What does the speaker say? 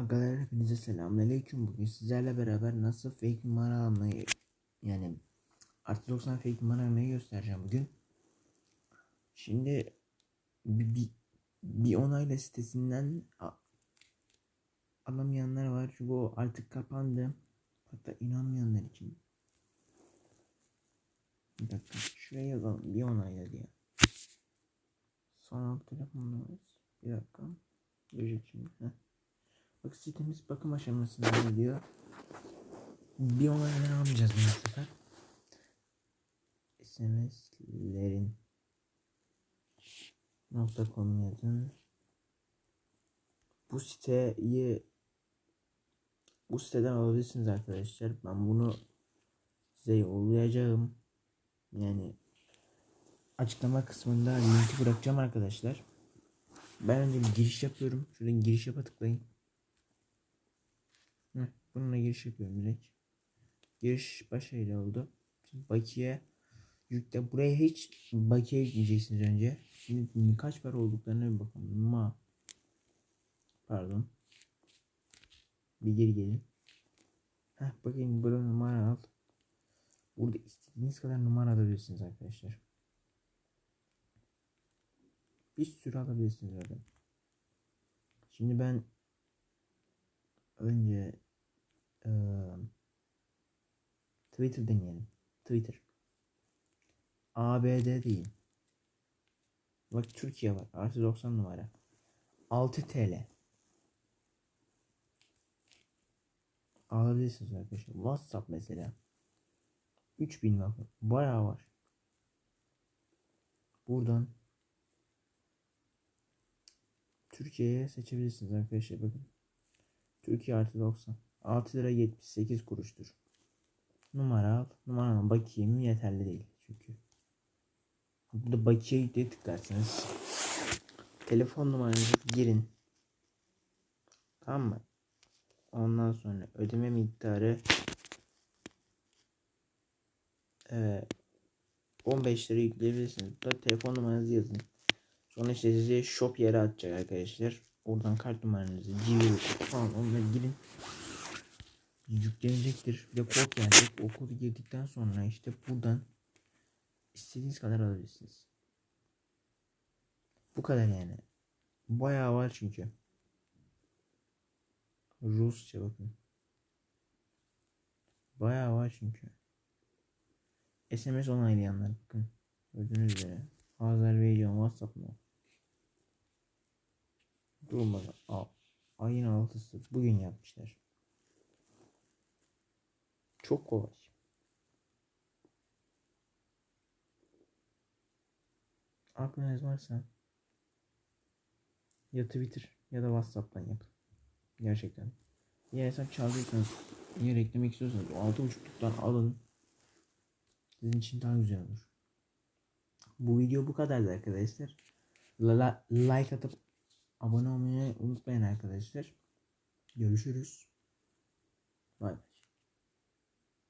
Agalar hepinize selamünaleyküm. Bugün sizlerle beraber nasıl fake numara almayı yani artı 90 fake numara almayı göstereceğim bugün. Şimdi bir, bir, bir onayla sitesinden alamayanlar var. Çünkü o artık kapandı. Hatta inanmayanlar için. Bir dakika şuraya yazalım bir onayla diye. Son alt telefon numarası. Bir dakika. Görecek şimdi. Heh. Bak sitemiz bakım aşamasında gidiyor. Bir onayını almayacağız bu sefer. SMS'lerin .com yazın. Bu siteyi bu siteden alabilirsiniz arkadaşlar. Ben bunu size yollayacağım. Yani açıklama kısmında linki bırakacağım arkadaşlar. Ben önce bir giriş yapıyorum. Şuradan giriş yapa tıklayın. Bununla giriş yapıyorum direkt. Giriş başarılı oldu. Şimdi bakiye yükle. Buraya hiç bakiye yükleyeceksiniz önce. Şimdi kaç para olduklarına bir bakalım. Ma. Pardon. Bir geri gelin. Heh, bakayım burada numara al. Burada istediğiniz kadar numara alabilirsiniz arkadaşlar. Bir sürü alabilirsiniz zaten. Şimdi ben önce Twitter deneyelim. Twitter. ABD değil. Bak Türkiye var. Artı 90 numara. 6 TL. Alabilirsiniz arkadaşlar. WhatsApp mesela. 3000 bakın. Bayağı var. Buradan Türkiye'ye seçebilirsiniz arkadaşlar bakın. Türkiye artı 90. 6 lira 78 kuruştur. Numara al. Numaranın bakiye mi yeterli değil çünkü. Burada bakiye yükleye tıklarsınız. Telefon numaranızı girin. Tamam mı? Ondan sonra ödeme miktarı ee, 15 lira yükleyebilirsiniz. Burada telefon numaranızı yazın. Sonra işte size shop yeri atacak arkadaşlar. Oradan kart numaranızı, Gmail falan onları girin. Yüklenecektir. Bir de kod gelecek. O kodu girdikten sonra işte buradan istediğiniz kadar alabilirsiniz. Bu kadar yani. Bayağı var çünkü. Rusça bakın. Bayağı var çünkü. SMS onaylayanlar bakın. Gördüğünüz üzere. Azerbaycan WhatsApp mı? Durmadan. Al. Ayın altısı. Bugün yapmışlar. Çok kolay. Aklınız varsa ya Twitter ya da WhatsApp'tan yapın. Gerçekten. Ya hesap çaldıysanız ya eklemek istiyorsanız o altı buçukluktan alın. Sizin için daha güzel olur. Bu video bu kadardı arkadaşlar. La, la- like atıp abone olmayı unutmayın arkadaşlar. Görüşürüz. Bye.